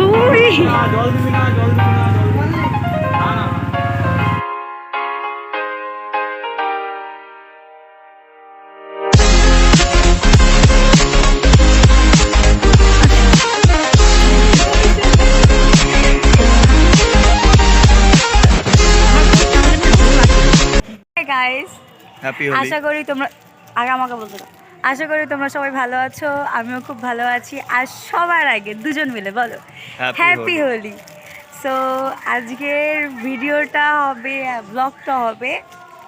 জল দিবি না জল দিবি না হ্যাপি আশা করি তোমরা আগে আমাকে বলতে। আশা করি তোমরা সবাই ভালো আছো আমিও খুব ভালো আছি আর সবার আগে দুজন মিলে বলো হ্যাপি হোলি সো আজকের ভিডিওটা হবে ব্লগটা হবে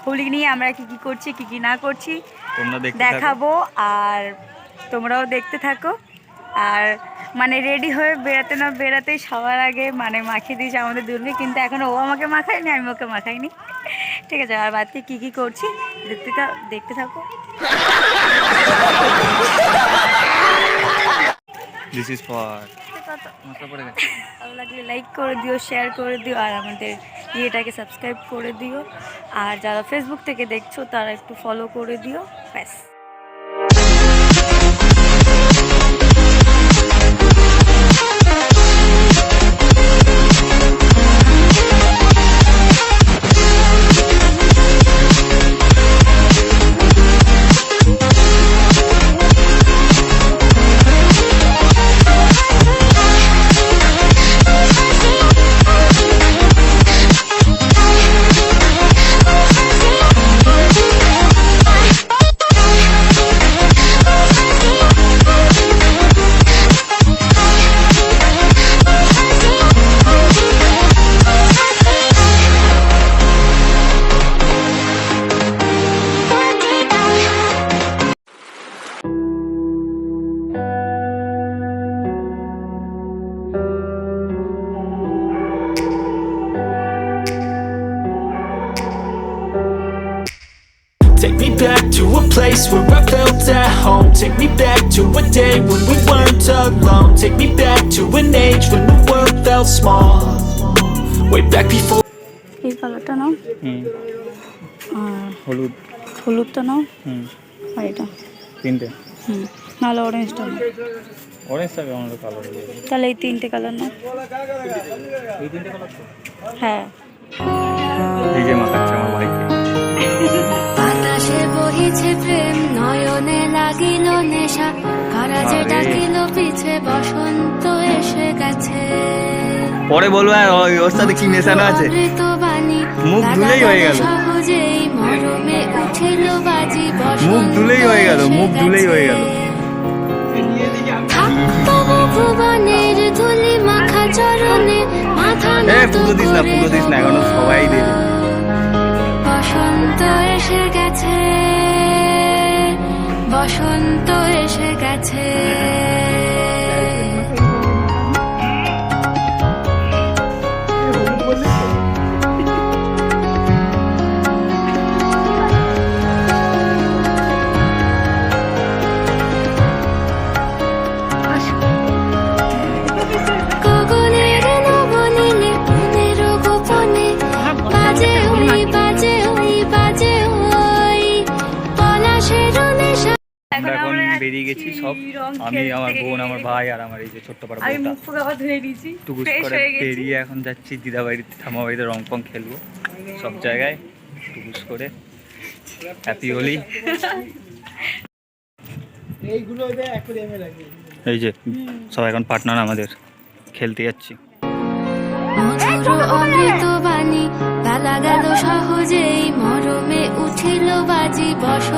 হোলি নিয়ে আমরা কি কি করছি কি কি না করছি দেখাবো আর তোমরাও দেখতে থাকো। আর মানে রেডি হয়ে বেরাতে না বেরাতেই সবার আগে মানে মাখিয়ে দিয়েছে আমাদের দুর্গে কিন্তু এখনও ও আমাকে মাখায়নি আমি ওকে মাখাইনি। ঠিক আছে আর বাদ দিয়ে কী কী করছি দেখতে দেখতে থাকো। দিস ইজ ফর ভালো লাগলে লাইক করে দিও শেয়ার করে দিও, আর আমাদের ইয়েটাকে সাবস্ক্রাইব করে দিও। আর যারা ফেসবুক থেকে দেখছ, তারা একটু ফলো করে দিও। ব্যাস। To a place where I felt at home. Take me back to a day when we weren't alone. Take me back to an age when the world felt small. Way back before. এই কালারটা নাও আর হলুদ হলুদটা নাও আর এটা তিনটে হুম নাহলে অরেঞ্জটা নাও orange থাকে আমাদের colour তাহলে এই তিনটে কালার নাও এই তিনটে কালার হ্যাঁ এই যে মাখাচ্ছে আমার প্রেম নয়নে লাগিল নেশা। কারা যে ডাকিল পিছে বসন্ত এসে গেছে। পরে বলব আর ওই ওর সাথে কি মেশানো আছে? মুখ ধুলেই হয়ে গেল। সহজেই মরমে উঠিল বাজি বসন্ত মুখ ধুলেই হয়ে গেল, মুখ ধুলেই হয়ে গেল। ভুবনের ধুলি মাখা চরণে মাথা নত পুজো দিস না পুজো দিস না এখনও সবাই দেবে। বসন্ত বসন্ত এসে গেছে। আমরা এখন বেরিয়ে গেছি সব। আমি আমার বোন আমার ভাই আর আমার এই যে ছোট্ট পাড়া আমি মুখ ফুক আবার ধুয়ে নিয়েছি। টুকুস করে বেরিয়ে এখন যাচ্ছি দিদা বাড়িতে ঠামা বাড়িতে রং পং খেলব। সব জায়গায় টুকুস করে। হ্যাপি হোলি এই যে সব এখন পার্টনার আমাদের খেলতে যাচ্ছি। মধুর অমৃত বাণী গালা গেল সহজেই মরমে উঠিল বাজি বসন্ত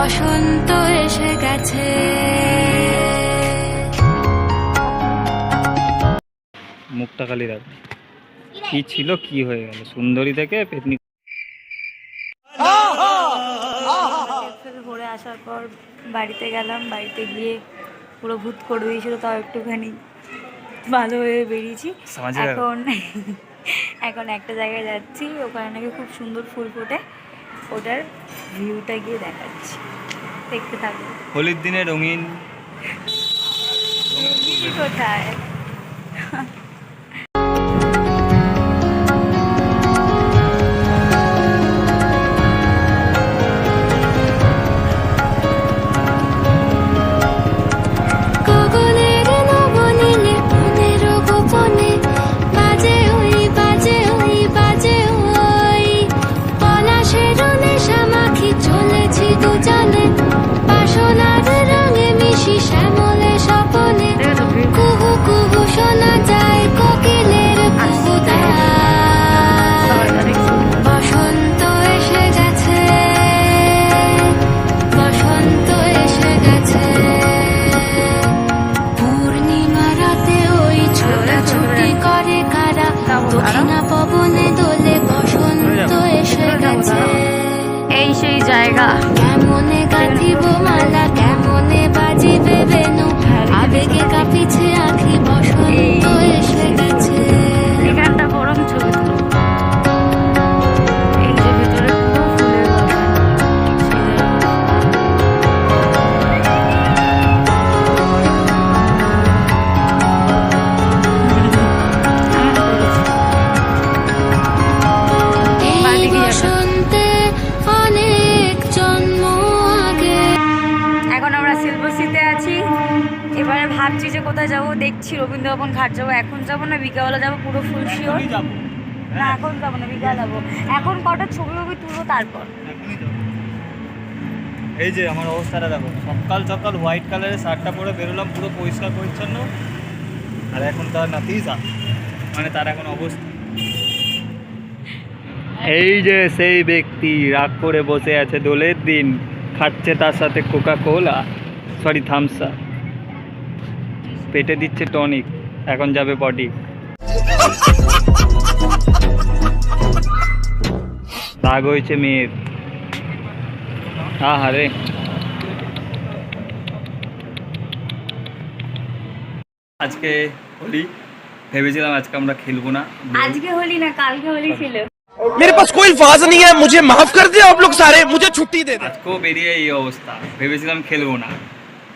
বসন্ত এসে গেছে। মুখটা খালি কি ছিল কি হয়ে গেল? সুন্দরী থেকে পেতনি ঘুরে আসার পর বাড়িতে গেলাম বাড়িতে গিয়ে পুরো ভূত করে দিয়েছিল তাও একটুখানি ভালো হয়ে বেরিয়েছি। এখন এখন একটা জায়গায় যাচ্ছি ওখানে নাকি খুব সুন্দর ফুল ফোটে। ওটার ভিউটা গিয়ে দেখাচ্ছি। দেখতে থাকব হোলির দিনে রঙিন। রঙিন কোথায়? দুজনে বাসনার রঙে মিশি শ্যামলে স্বপনে। কুহু কুহু শোনা যায় কোকিলের বসন্ত এসে গেছে। বসন্ত এসে গেছে। পূর্ণিমা রাতে ওই ছোটাছুটি করে কারা? দক্ষিণা পবনে বসন্ত এসে গেছে। এই সেই জায়গা। কেমনে গাঁথিব যে কোথায় যাব? দেখছি রবীন্দ্রভবন ঘাট যাব। এখন যাব না বিকালবেলা যাব পুরো ফুল শিওর যাব। না এখন যাব না বিকাল যাব। এখন কটা ছবি ছবি তুলবো তারপর। এই যে আমার অবস্থাটা দেখো সকাল সকাল হোয়াইট কালারের শার্টটা পরে বেরোলাম পুরো পরিষ্কার পরিচ্ছন্ন। আর এখন তার নাতিই যা মানে তার এখন অবস্থা। এই যে সেই ব্যক্তি রাগ করে বসে আছে দোলের দিন খাচ্ছে তার সাথে কোকা কোলা সরি থামসা পেটে দিচ্ছে টনিক এখন যাবে পটি রাগ হয়েছে মেয়ের আহারে আজকে হোলি ভেবেছিলাম আজকে আমরা খেলবো না আজকে হলি না কালকে হলি ছিল मेरे पास कोई अल्फाज नहीं है मुझे माफ कर दे आप लोग सारे मुझे छुट्टी दे दे আজকেও বেরিয়ে এই অবস্থা ভেবেছিলাম খেলবো না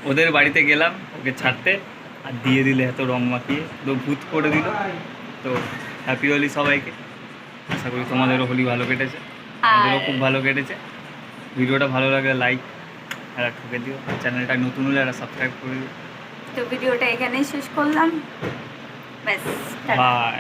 ওদের বাড়িতে গেলাম ওকে ছাড়তে আর দিয়ে দিলে এত রং মাখিয়ে তো ভূত করে দিল। তো হ্যাপি হোলি সবাইকে। আশা করি তোমাদেরও হোলি ভালো কেটেছে। আমাদেরও খুব ভালো কেটেছে। ভিডিওটা ভালো লাগলে লাইক আর ঠুকে দিও। চ্যানেলটা নতুন হলে একটা সাবস্ক্রাইব করে দিও। তো ভিডিওটা এখানেই শেষ করলাম। ব্যাস বাই